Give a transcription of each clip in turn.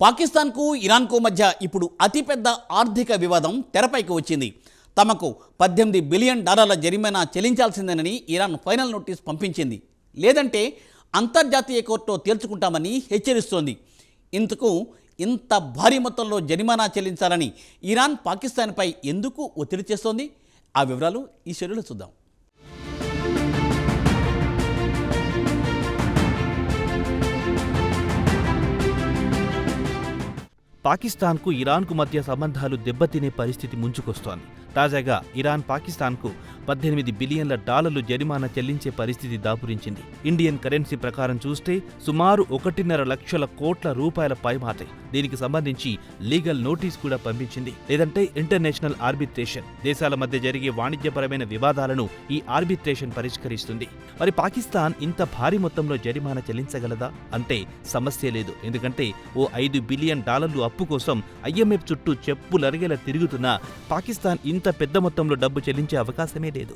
పాకిస్తాన్కు ఇరాన్కు మధ్య ఇప్పుడు అతిపెద్ద ఆర్థిక వివాదం తెరపైకి వచ్చింది. తమకు పద్దెనిమిది బిలియన్ డాలర్ల జరిమానా చెల్లించాల్సిందేనని ఇరాన్ ఫైనల్ నోటీస్ పంపించింది. లేదంటే అంతర్జాతీయ కోర్టులో తేల్చుకుంటామని హెచ్చరిస్తోంది. ఇంతకు ఇంత భారీ మొత్తంలో జరిమానా చెల్లించాలని ఇరాన్ పాకిస్తాన్పై ఎందుకు ఒత్తిడి చేస్తోంది? ఆ వివరాలు ఈ షెడ్యూల్లో చూద్దాం. పాకిస్తాన్కు ఇరాన్కు మధ్య సంబంధాలు దెబ్బతినే పరిస్థితి ముంచుకొస్తోంది. తాజాగా ఇరాన్ పాకిస్తాన్కు పద్దెనిమిది బిలియన్ల డాలర్లు జరిమానా చెల్లించే పరిస్థితి దాపురించింది. ఇండియన్ కరెన్సీ ప్రకారం చూస్తే సుమారు ఒకటిన్నర లక్షల కోట్ల రూపాయల పైమాటే దీనికి సంబంధించి లీగల్ నోటీస్ కూడా పంపించింది. లేదంటే ఇంటర్నేషనల్ ఆర్బిట్రేషన్. దేశాల మధ్య జరిగే వాణిజ్యపరమైన వివాదాలను ఈ ఆర్బిట్రేషన్ పరిష్కరిస్తుంది. మరి పాకిస్తాన్ ఇంత భారీ మొత్తంలో జరిమానా చెల్లించగలదా? అంటే సమస్య లేదు. ఎందుకంటే ఓ ఐదు బిలియన్ డాలర్లు అప్పు కోసం ఐఎంఎఫ్ చుట్టూ చెప్పులరిగేలా తిరుగుతున్నా పాకిస్తాన్ ఇంత పెద్ద మొత్తంలో డబ్బు చెల్లించే అవకాశమే లేదు.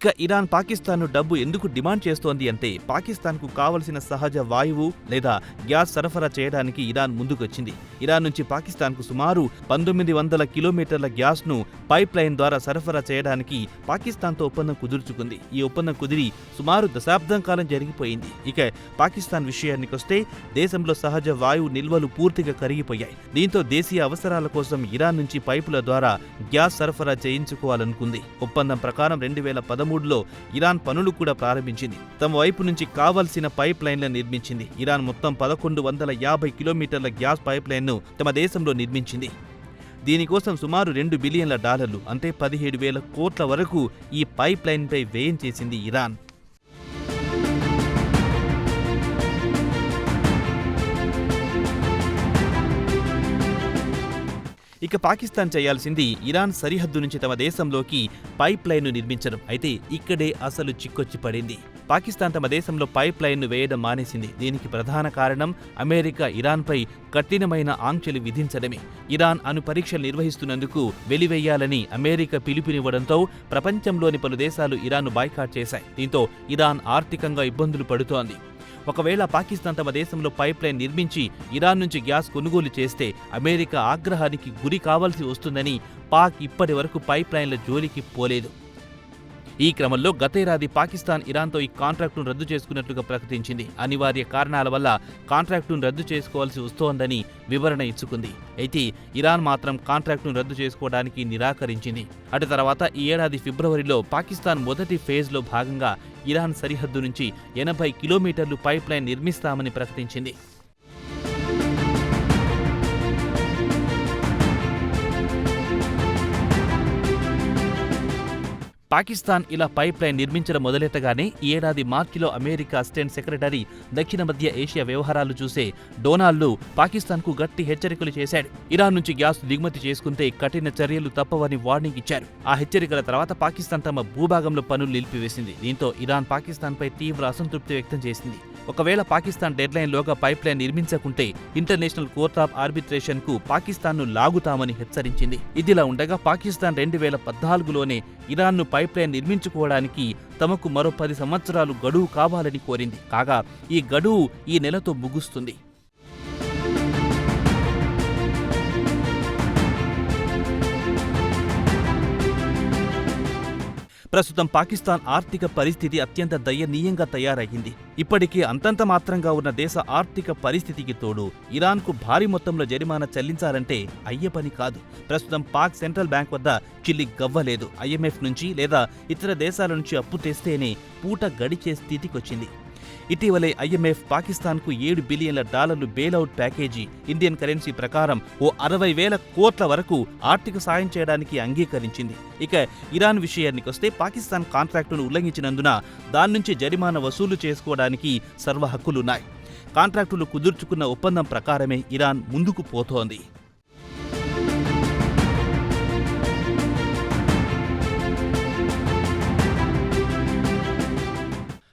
ఇక ఇరాన్ పాకిస్తాన్ను డబ్బు ఎందుకు డిమాండ్ చేస్తోంది అంటే పాకిస్తాన్కు కావలసిన సహజ వాయువు లేదా గ్యాస్ సరఫరా చేయడానికి ఇరాన్ ముందుకొచ్చింది. ఇరాన్ నుంచి పాకిస్తాన్కు సుమారు పంతొమ్మిది వందల కిలోమీటర్ల గ్యాస్ను పైప్ లైన్ ద్వారా సరఫరా చేయడానికి పాకిస్తాన్తో ఒప్పందం కుదుర్చుకుంది. ఈ ఒప్పందం కుదిరి సుమారు దశాబ్దం కాలం జరిగిపోయింది. ఇక పాకిస్తాన్ విషయానికొస్తే దేశంలో సహజ వాయువు నిల్వలు పూర్తిగా కరిగిపోయాయి. దీంతో దేశీయ అవసరాల కోసం ఇరాన్ నుంచి పైపుల ద్వారా గ్యాస్ సరఫరా చేయించుకోవాలనుకుంది. ఒప్పందం ప్రకారం రెండు వేల పదమూడులో ఇరాన్ పనులు కూడా ప్రారంభించింది. తమ వైపు నుంచి కావాల్సిన పైప్ లైన్లను నిర్మించింది. ఇరాన్ మొత్తం పదకొండు వందల యాభై కిలోమీటర్ల గ్యాస్ పైప్ లైన్ను తమ దేశంలో నిర్మించింది. దీనికోసం సుమారు రెండు బిలియన్ల డాలర్లు అంటే పదిహేడు వేల కోట్ల వరకు ఈ పైప్ లైన్పై వ్యయం చేసింది ఇరాన్. ఇక పాకిస్తాన్ చేయాల్సింది ఇరాన్ సరిహద్దు నుంచి తమ దేశంలోకి పైప్ లైన్ను నిర్మించడం. అయితే ఇక్కడే అసలు చిక్కొచ్చి పడింది. పాకిస్తాన్ తమ దేశంలో పైప్ లైన్ను వేయడం మానేసింది. దీనికి ప్రధాన కారణం అమెరికా ఇరాన్పై కఠినమైన ఆంక్షలు విధించడమే. ఇరాన్ అణు పరీక్షలు నిర్వహిస్తున్నందుకు వెలివేయాలని అమెరికా పిలుపునివ్వడంతో ప్రపంచంలోని పలు దేశాలు ఇరాన్ను బాయ్కాట్ చేశాయి. దీంతో ఇరాన్ ఆర్థికంగా ఇబ్బందులు పడుతోంది. ఒకవేళ పాకిస్తాన్ తమ దేశంలో పైప్ లైన్ నిర్మించి ఇరాన్ నుంచి గ్యాస్ కొనుగోలు చేస్తే అమెరికా ఆగ్రహానికి గురి కావాల్సి వస్తుందని పాక్ ఇప్పటి వరకు పైప్ లైన్ల జోలికి పోలేదు. ఈ క్రమంలో గతేడాది పాకిస్తాన్ ఇరాన్తో ఈ కాంట్రాక్టును రద్దు చేసుకున్నట్లుగా ప్రకటించింది. అనివార్య కారణాల వల్ల కాంట్రాక్టును రద్దు చేసుకోవాల్సి వస్తోందని వివరణ ఇచ్చుకుంది. అయితే ఇరాన్ మాత్రం కాంట్రాక్టును రద్దు చేసుకోవడానికి నిరాకరించింది. అటు తర్వాత ఈ ఏడాది ఫిబ్రవరిలో పాకిస్తాన్ మొదటి ఫేజ్లో భాగంగా ఇరాన్ సరిహద్దు నుంచి ఎనభై కిలోమీటర్లు పైప్ లైన్ నిర్మిస్తామని ప్రకటించింది. పాకిస్తాన్ ఇలా పైప్ లైన్ నిర్మించడం మొదలెట్టగానే ఈ ఏడాది మార్చిలో అమెరికా అసిస్టెంట్ సెక్రటరీ దక్షిణ మధ్య ఏషియా వ్యవహారాలు చూసే డొనాల్డ్ పాకిస్తాన్కు గట్టి హెచ్చరికలు చేశాడు. ఇరాన్ నుంచి గ్యాస్ దిగుమతి చేసుకుంటే కఠిన చర్యలు తప్పవని వార్నింగ్ ఇచ్చారు. ఆ హెచ్చరికల తర్వాత పాకిస్తాన్ తమ భూభాగంలో పనులు నిలిపివేసింది. దీంతో ఇరాన్ పాకిస్తాన్పై తీవ్ర అసంతృప్తి వ్యక్తం చేసింది. ఒకవేళ పాకిస్తాన్ డెడ్లైన్లోగా పైప్ లైన్ నిర్మించకుంటే ఇంటర్నేషనల్ కోర్ట్ ఆఫ్ ఆర్బిట్రేషన్కు పాకిస్తాన్ను లాగుతామని హెచ్చరించింది. ఇదిలా ఉండగా పాకిస్తాన్ రెండు వేల పద్నాలుగులోనే ఇరాన్ను పైప్ లైన్ నిర్మించుకోవడానికి తమకు మరో పది సంవత్సరాలు గడువు కావాలని కోరింది. కాగా ఈ గడువు ఈ నెలతో ముగుస్తుంది. ప్రస్తుతం పాకిస్తాన్ ఆర్థిక పరిస్థితి అత్యంత దయనీయంగా తయారయ్యింది ఇప్పటికే అంతంత మాత్రంగా ఉన్న దేశ ఆర్థిక పరిస్థితికి తోడు ఇరాన్కు భారీ మొత్తంలో జరిమానా చెల్లించాలంటే అయ్యే పని కాదు. ప్రస్తుతం పాక్ సెంట్రల్ బ్యాంక్ వద్ద చిల్లి గవ్వలేదు. ఐఎంఎఫ్ నుంచి లేదా ఇతర దేశాల నుంచి అప్పు తెస్తేనే పూట గడిచే స్థితికొచ్చింది. ఇటీవలే ఐఎంఎఫ్ పాకిస్తాన్కు ఏడు బిలియన్ల డాలర్లు బెయిలౌట్ ప్యాకేజీ ఇండియన్ కరెన్సీ ప్రకారం ఓ అరవై వేల కోట్ల వరకు ఆర్థిక సాయం చేయడానికి అంగీకరించింది. ఇక ఇరాన్ విషయానికొస్తే పాకిస్తాన్ కాంట్రాక్టును ఉల్లంఘించినందున దాని నుంచి జరిమానా వసూలు చేసుకోవడానికి సర్వ హక్కులున్నాయి. కాంట్రాక్టులు కుదుర్చుకున్న ఒప్పందం ప్రకారమే ఇరాన్ ముందుకు పోతోంది.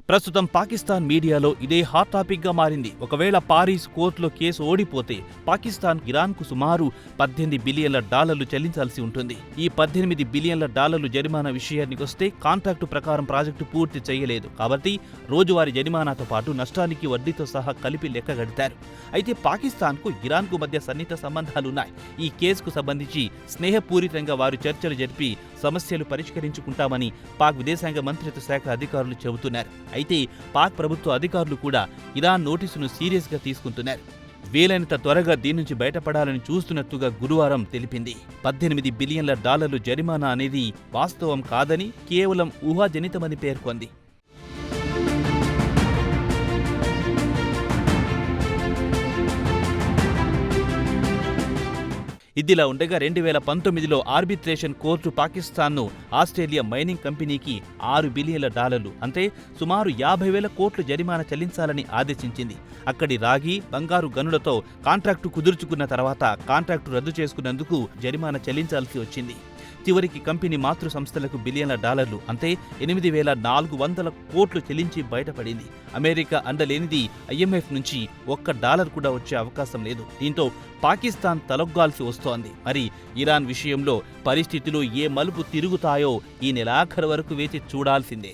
ప్రస్తుతం పాకిస్తాన్ మీడియాలో ఇదే హాట్ టాపిక్గా మారింది. ఒకవేళ పారిస్ కోర్టులో కేసు ఓడిపోతే పాకిస్తాన్ ఇరాన్కు సుమారు పద్దెనిమిది బిలియన్ల డాలర్లు చెల్లించాల్సి ఉంటుంది. ఈ పద్దెనిమిది బిలియన్ల డాలర్లు జరిమానా విషయానికి వస్తే కాంట్రాక్టు ప్రకారం ప్రాజెక్టు పూర్తి చేయలేదు. కాబట్టి రోజువారీ జరిమానాతో పాటు నష్టానికి వడ్డీతో సహా కలిపి లెక్క గడితారు అయితే పాకిస్తాన్కు ఇరాన్కు మధ్య సన్నిహిత సంబంధాలున్నాయి. ఈ కేసుకు సంబంధించి స్నేహపూరితంగా వారు చర్చలు జరిపి సమస్యలు పరిష్కరించుకుంటామని పాక్ విదేశాంగ మంత్రిత్వ శాఖ అధికారులు చెబుతున్నారు. అయితే పాక్ ప్రభుత్వ అధికారులు కూడా ఇరాన్ నోటీసును సీరియస్గా తీసుకుంటున్నారు. వీలైనంత త్వరగా దీని నుంచి బయటపడాలని చూస్తున్నట్టుగా గురువారం తెలిపింది. పద్దెనిమిది బిలియన్ల డాలర్లు జరిమానా అనేది వాస్తవం కాదని కేవలం ఊహాజనితమని పేర్కొంది. ఇదిలా ఉండగా రెండు వేల పంతొమ్మిదిలో ఆర్బిట్రేషన్ కోర్టు పాకిస్తాన్ను ఆస్ట్రేలియా మైనింగ్ కంపెనీకి ఆరు బిలియన్ల డాలర్లు అంటే సుమారు యాభై వేల కోట్లు జరిమానా చెల్లించాలని ఆదేశించింది. అక్కడి రాగి బంగారు గనులతో కాంట్రాక్టు కుదుర్చుకున్న తర్వాత కాంట్రాక్టు రద్దు చేసుకున్నందుకు జరిమానా చెల్లించాల్సి వచ్చింది. చివరికి కంపెనీ మాతృ సంస్థలకు బిలియన్ల డాలర్లు అంటే ఎనిమిది వేల నాలుగు వందల కోట్లు చెల్లించి బయటపడింది. అమెరికా అండలేనిది ఐఎంఎఫ్ నుంచి ఒక్క డాలర్ కూడా వచ్చే అవకాశం లేదు. దీంతో పాకిస్తాన్ తలొగ్గాల్సి వస్తోంది. మరి ఇరాన్ విషయంలో పరిస్థితులు ఏ మలుపు తిరుగుతాయో ఈ నెలాఖరు వరకు వేచి చూడాల్సిందే.